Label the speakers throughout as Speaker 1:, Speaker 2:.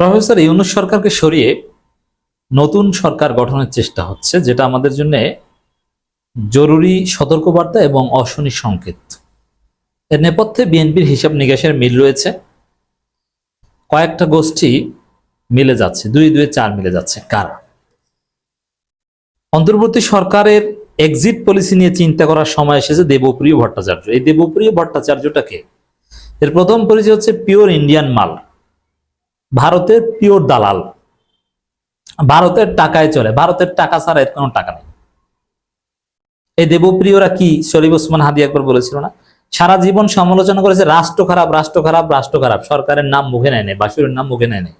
Speaker 1: Professor Yunus সরকারকে সরিয়ে নতুন সরকার গঠনের চেষ্টা হচ্ছে, যেটা আমাদের জন্য জরুরি সতর্কবার্তা এবং অশনি সংকেত। এর নেপথ্যে বিএনপির হিসাব নিকাশের মিল রয়েছে। কয়েকটা গোষ্ঠী মিলে যাচ্ছে, দুই দুই, চার মিলে যাচ্ছে। কারা? অন্তর্বর্তী সরকারের এক্সিট পলিসি নিয়ে চিন্তা করার সময় এসেছে দেবপ্রিয় ভট্টাচার্য। এই দেবপ্রিয় ভট্টাচার্যটাকে এর প্রথম পরিচয় হচ্ছে পিওর ইন্ডিয়ান মাল ভারতের পিওর দালাল। ভারতের টাকায় চলে। ভারতের টাকা ছাড়া এর কোনো টাকা নেই। এই দেবপ্রিয়রা কি? শরীফ ওসমান হাদি একবার বলেছিল না? সারা জীবন সমালোচনা করেছে, রাষ্ট্র খারাপ রাষ্ট্র খারাপ রাষ্ট্র খারাপ। সরকারের নাম মুখে নেয় নেই বাসুরের নাম মুখে নেয় নেই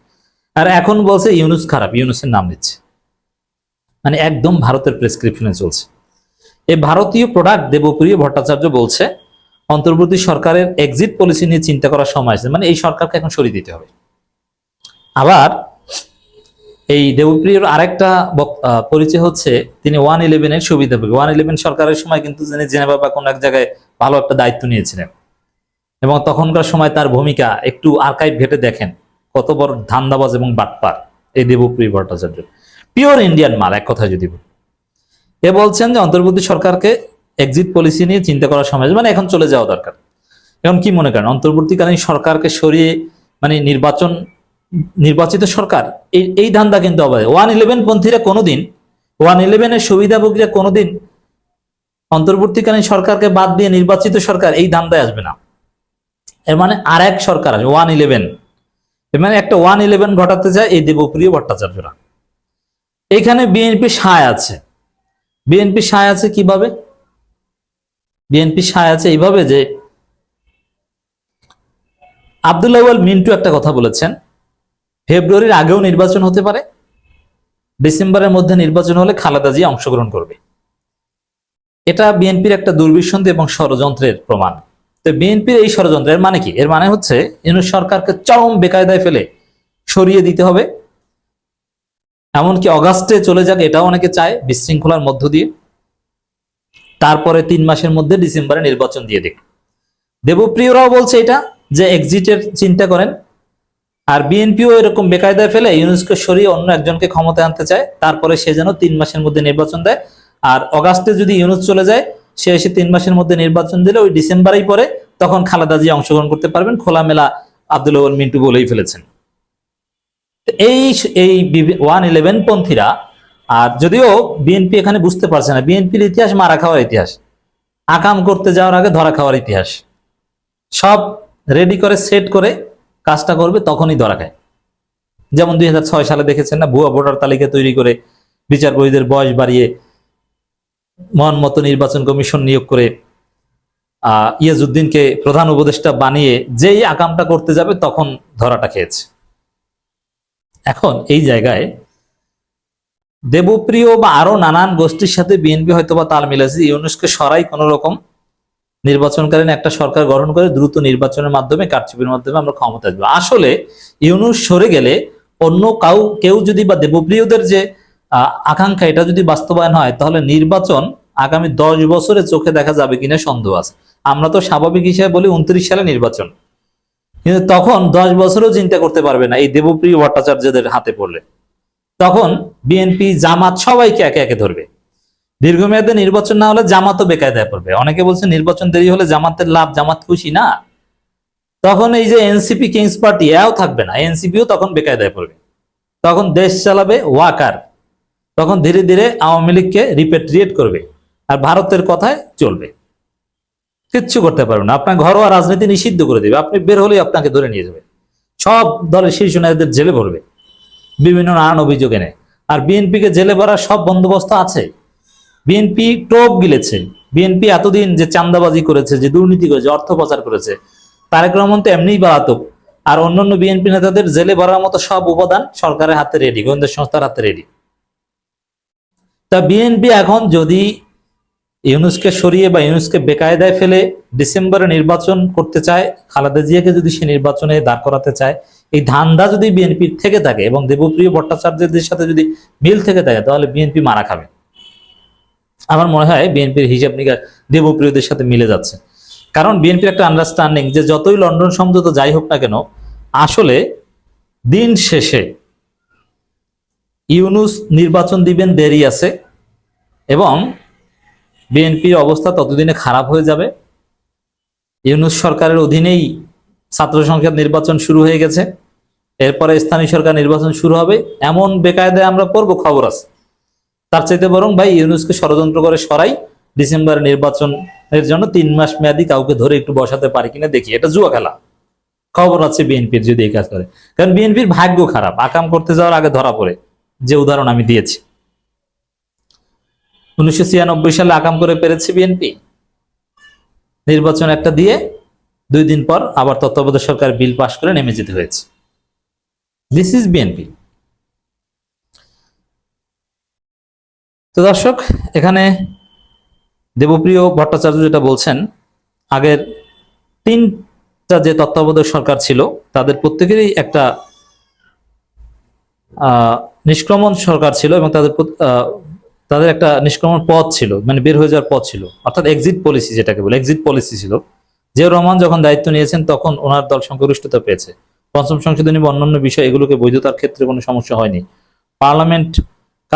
Speaker 1: আর এখন বলছে, ইউনুস খারাপ, ইউনুসের নাম নিচ্ছে। মানে একদম ভারতের প্রেসক্রিপশনে চলছে। এই ভারতীয় প্রোডাক্ট দেবপ্রিয় ভট্টাচার্য বলছে, অন্তর্বর্তী সরকারের এক্সিট পলিসি নিয়ে চিন্তা করার সময় আছে মানে এই সরকারকে এখন সরিয়ে দিতে হবে। আবার এই দেবপ্রিয়র আরেকটা পরিচয় হচ্ছে তিনি ওয়ান ইলেভেনের সুবিধাভোগী। ওয়ান ইলেভেন সরকারের সময় কিন্তু তিনি জেনেভা বা কোনো এক জায়গায় ভালো একটা দায়িত্ব নিয়েছিলেন। এবং তখনকার সময় তার ভূমিকা একটু আর্কাইভ ঘেটে দেখেন, কত বড় ধান্দাবাজ এবং বাটপার এই দেবপ্রিয় ভট্টাচার্য। পিওর ইন্ডিয়ান মাল, এক কথায় যদি বলি। এ বলছেন যে অন্তর্বর্তী সরকারকে এক্সিট পলিসি নিয়ে চিন্তা করার সময় মানে এখন চলে যাওয়া দরকার। এখন কি মনে করেন? অন্তর্বর্তীকালীন সরকারকে সরিয়ে মানে নির্বাচন নির্বাচিত সরকার, এই এই ধান্দা কিন্তু অবাধ ওয়ান ইলেভেন পন্থীরা কোনোদিন ওয়ান ইলেভেনের সুবিধাভোগীরা কোনোদিন অন্তর্বর্তীকালীন সরকারকে বাদ দিয়ে নির্বাচিত সরকার এই ধান্দায় আসবে না। এর মানে আর এক সরকার আসবে ওয়ান ইলেভেন এর মানে একটা ওয়ান ইলেভেন ঘটাতে যায় এই দেবপ্রিয় ভট্টাচার্যরা। এখানে বিএনপি সায় আছে। বিএনপি সায় আছে কীভাবে? বিএনপি সায় আছে এইভাবে যে আব্দুল্লাহ মিন্টু একটা কথা বলেছেন ফেব্রুয়ারির আগেও নির্বাচন হতে পারে, ডিসেম্বরের মধ্যে নির্বাচন হলে খালেদা জিয়া অংশগ্রহণ করবে। এটা বিএনপির একটা দুর্বিসন্ধি এবং ষড়যন্ত্রের প্রমাণ। তো বিএনপির এই ষড়যন্ত্রের মানে কি? এর মানে হচ্ছে ইউনুস সরকারকে চরম বেকায়দায় ফেলে সরিয়ে দিতে হবে। এমনকি অগাস্টে চলে যাক এটাও অনেকে চায়, বিশৃঙ্খলার মধ্য দিয়ে। তারপরে তিন মাসের মধ্যে ডিসেম্বরে নির্বাচন দিয়ে দিক। দেবপ্রিয়রাও বলছে এটা, যে এক্সিটের চিন্তা করেন আর বিএনপিও এরকম বেকায়দায় ফেলে ইউনুসকে সরিয়ে অন্য একজনকে ক্ষমতায় আনতে চায়, তারপরে সে যেন তিন মাসের মধ্যে নির্বাচন দেয়। আর অগাস্টে যদি ইউনুস চলে যায়, সে এসে তিন মাসের মধ্যে নির্বাচন দিলে ওই ডিসেম্বরেই পরে তখন খালেদা জিয়া অংশগ্রহণ করতে পারবেন, খোলামেলা আব্দুল মিন্টু বলেই ফেলেছেন। এই এই ওয়ান ইলেভেন পন্থীরা, আর যদিও বিএনপি এখানে বুঝতে পারছে না, বিএনপির ইতিহাস মারা খাওয়ার ইতিহাস, আকাম করতে যাওয়ার আগে ধরা খাওয়ার ইতিহাস। সব রেডি করে সেট করে কাজটা করবে তখনই ধরা খায়। যেমন দুই হাজার ছয় সালে দেখেছেন না, ভুয়া ভোটার তালিকা তৈরি করে বিচারপতিদের বয়স বাড়িয়ে মন মতো নির্বাচন কমিশন নিয়োগ করে আহ ইয়াজউদ্দিনকে প্রধান উপদেষ্টা বানিয়ে যেই আকামটা করতে যাবে তখন ধরাটা খেয়েছে। এখন এই জায়গায় দেবপ্রিয় বা আরও নানান গোষ্ঠীর সাথে বিএনপি হয়তো বা তাল মিলেছে, ইউনুসকে সরাই কোন রকম নির্বাচনকালীন একটা সরকার গঠন করে দ্রুত নির্বাচনের মাধ্যমে, কারচুপির মাধ্যমে আমরা ক্ষমতা আসব। আসলে ইউনুস সরে গেলে অন্য কাউ, কেউ যদি বা দেবপ্রিয়দের যে আকাঙ্ক্ষা, এটা যদি বাস্তবায়ন হয়, তাহলে নির্বাচন আগামী দশ বছরে চোখে দেখা যাবে কিনা সন্দেহ আছে। আমরা তো স্বাভাবিক হিসেবে বলি উনত্রিশ সালে নির্বাচন। কিন্তু তখন দশ বছরও চিন্তা করতে পারবে না এই দেবপ্রিয় ভট্টাচার্যদের হাতে পড়লে। তখন বিএনপি, জামাত সবাইকে একে একে ধরবে। দীর্ঘমেয়াদে নির্বাচন না হলে জামাতও বেকায়দায় পড়বে। অনেকে বলছে নির্বাচন দেরি হলে জামাতের লাভ, জামাত খুশি না। তখন এই যে এনসিপি, কিংস পার্টি এও থাকবে না। এনসিপিও তখন বেকায়দায় পড়বে। তখন দেশ চালাবে ওয়াকার। তখন ধীরে ধীরে আওয়ামী লীগকে রিপেট্রিয়েট করবে। আর ভারতের কথায় চলবে। কিচ্ছু করতে পারবে না। আপনার ঘরোয়া রাজনীতি নিষিদ্ধ করে দেবে। আপনি বের হলেই আপনাকে ধরে নিয়ে যাবে। সব দলের শীর্ষ নেতাদের জেলে ভরবে বিভিন্ন নানান অভিযোগ এনে। আর বিএনপিকে জেলে ভরার সব বন্দোবস্ত আছে। বিএনপি টোপ গিলেছে। বিএনপি এতদিন যে চান্দাবাজি করেছে, যে দুর্নীতি করেছে, অর্থ পাচার করেছে, তারেক রহমান তো এমনিই বাড়াতক আর অন্যান্য বিএনপি নেতাদের জেলে ভরার মতো সব উপাদান সরকারের হাতে রেডি গোয়েন্দা সংস্থার হাতে রেডি তা বিএনপি এখন যদি ইউনুসকে সরিয়ে বা ইউনুসকে বেকায়দায় ফেলে ডিসেম্বরে নির্বাচন করতে চায়, খালেদা জিয়াকে যদি সে নির্বাচনে দাঁড় করাতে চায়, এই ধান্দা যদি বিএনপির থেকে থাকে এবং দেবপ্রিয় ভট্টাচার্যদের সাথে যদি মিল থেকে থাকে, তাহলে বিএনপি মারা খাবে। আমার মনে হয় বিএনপির হিসাব নিকাশ দেবপ্রিয়দের সাথে মিলে যাচ্ছে। কারণ বিএনপির একটা আন্ডারস্ট্যান্ডিং যে যতই লন্ডন সমঝোতা যাই হোক না কেন, আসলে দিন শেষে ইউনুস নির্বাচন দিবেন, দেরি আছে এবং বিএনপির অবস্থা ততদিনে খারাপ হয়ে যাবে। ইউনুস সরকারের অধীনেই ছাত্র সংসদ নির্বাচন শুরু হয়ে গেছে। এরপরে স্থানীয় সরকার নির্বাচন শুরু হবে। এমন বেকায়দায় আমরা পড়ব, খবর আছে। তার চাইতে বরং ভাই ইউনুসকে ষড়যন্ত্র করে সরাই ডিসেম্বরের নির্বাচনের জন্য তিন মাস মেয়াদি কাউকে ধরে একটু বসাতে পারি কিনা দেখি। এটা জুয়া খেলা। খবর আছে বিএনপির যদি এই কাজ করে। কারণ বিএনপির ভাগ্য খারাপ, আকাম করতে যাওয়ার আগে ধরা পড়ে, যে উদাহরণ আমি দিয়েছি। উনিশশো ছিয়ানব্বই সালে আকাম করে পেরেছে বিএনপি। নির্বাচন একটা দিয়ে দুই দিন পর আবার তত্ত্বাবধায়ক সরকার বিল পাশ করে নেমে যেতে হয়েছে। This is BNP. তো দর্শক, এখানে দেবপ্রিয় ভট্টাচার্য যেটা বলছেন, আগের তিনটা যে তত্ত্বাবধায়ক সরকার ছিল, তাদের প্রত্যেকেরই একটা নিষ্ক্রমণ সরকার ছিল এবং তাদের তাদের একটা নিষ্ক্রমণ পথ ছিল মানে বের হয়ে যাওয়ার পথ ছিল। অর্থাৎ এক্সিট পলিসি যেটাকে বলে এক্সিট পলিসি ছিল। জিয়াউর রহমান যখন দায়িত্ব নিয়েছেন, তখন ওনার দল সংখ্যাগরিষ্ঠতা পেয়েছে। পঞ্চম সংশোধনী বা অন্যান্য বিষয়, এগুলোকে বৈধতার ক্ষেত্রে কোনো সমস্যা হয়নি। পার্লামেন্ট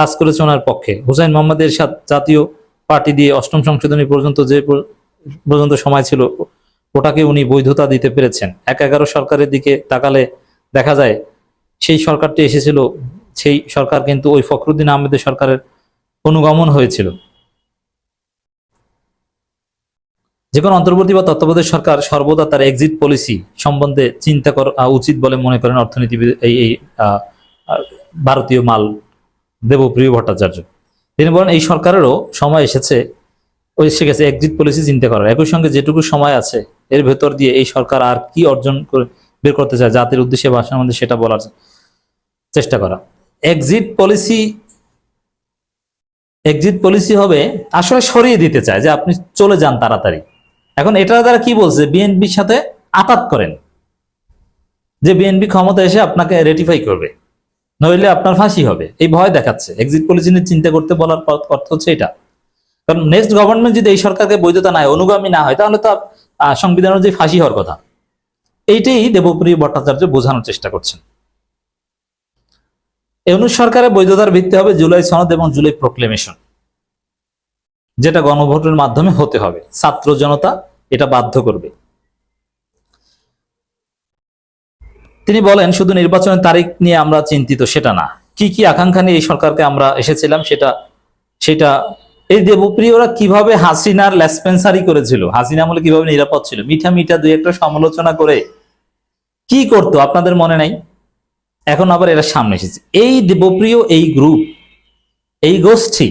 Speaker 1: কাজ করেছে ওনার পক্ষে। হুসাইন মোহাম্মদ এরশাদ জাতীয় পার্টি দিয়ে অষ্টম সংশোধনী পর্যন্ত যে পর্যন্ত সময় ছিল, ওটাকে উনি বৈধতা দিতে পেরেছেন। এক এগারো সরকারের দিকে তাকালে দেখা যায়, সেই সরকারটি এসেছিল, সেই সরকার কিন্তু ওই ফখরুদ্দিন আহমেদের সরকারের অনুগমন হয়েছিল। যে কোনো অন্তর্বর্তী বা তত্ত্বাবধায়ক সরকার সর্বদা তার এক্সিট পলিসি সম্বন্ধে চিন্তা করা উচিত বলে মনে করেন অর্থনীতিবিদ এই ভারতীয় মাল দেবপ্রিয় ভট্টাচার্য। তিনি বলেন, এই সরকারেরও সময় এসেছে। ওই গেছে এক্সিট পলিসি চিন্তা করার। একই সঙ্গে যেটুকু সময় আছে, এর ভেতর দিয়ে এই সরকার আর কি অর্জন করে, বের করতে চায়, জাতির উদ্দেশ্যে ভাষার মধ্যে সেটা বলার চেষ্টা করা। এক্সিট পলিসি এক্সিট পলিসি হবে আসলে সরিয়ে দিতে চায় যে আপনি চলে যান তাড়াতাড়ি। এখন এটা দ্বারা কি বলছে? বিএনপির সাথে আতাত করেন। যে বিএনপি ক্ষমতা এসে আপনাকে রেটিফাই করবে। নইলে আপনার ফাঁসি হবে। এই ভয় দেখাচ্ছে। এক্সিট পলিসি নিয়ে চিন্তা করতে বলার অর্থ হচ্ছে এটা। কারণ নেক্সট গভর্নমেন্ট যদি এই সরকারকে বৈধতা না হয় অনুগামী না হয়, তাহলে তো সংবিধান অনুযায়ী ফাঁসি হওয়ার কথা। এইটাই দেবপ্রিয় ভট্টাচার্য বোঝানোর চেষ্টা করছেন। ইউনুস সরকারের বৈধতার ভিত্তি হবে জুলাই সনদ এবং জুলাই প্রোক্লেমেশন যেটা গণভোটের মাধ্যমে হতে হবে। ছাত্র জনতা এটা বাধ্য করবে। তিনি বলেন, শুধু নির্বাচনের তারিখ নিয়ে আমরা চিন্তিত, সেটা না। কি কি আকাঙ্ক্ষা নিয়ে এই সরকারকে আমরা এসেছিলাম, সেটা সেটা এই দেবপ্রিয়রা কীভাবে হাসিনার লেসপেন্সারি করেছিল? হাসিনা আমলে কীভাবে নিরাপদ ছিল? মিঠা মিঠা দুই একটা সমালোচনা করে কি করতো? আপনাদের মনে নাই? এখন আবার এরা সামনে এসেছে। এই দেবপ্রিয় এই গ্রুপ, এই গোষ্ঠী,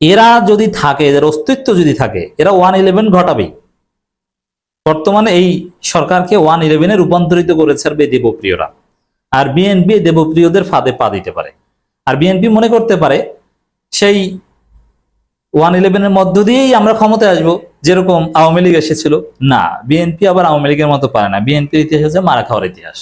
Speaker 1: এরা যদি থাকে, এদের অস্তিত্ব যদি থাকে, এরা ওয়ান ইলেভেন ঘটাবেই। বর্তমানে এই সরকারকে ওয়ান ইলেভেনে রূপান্তরিত করেছে আর দেবপ্রিয়রা। আর বিএনপি দেবপ্রিয়দের ফাঁদে পা দিতে পারে। আর বিএনপি মনে করতে পারে, সেই ওয়ান ইলেভেনের মধ্য দিয়েই আমরা ক্ষমতায় আসব, যেরকম আওয়ামী লীগ এসেছিল। না, বিএনপি আবার আওয়ামী লীগের মতো পারে না। বিএনপির ইতিহাস হচ্ছে মারা খাওয়ার ইতিহাস।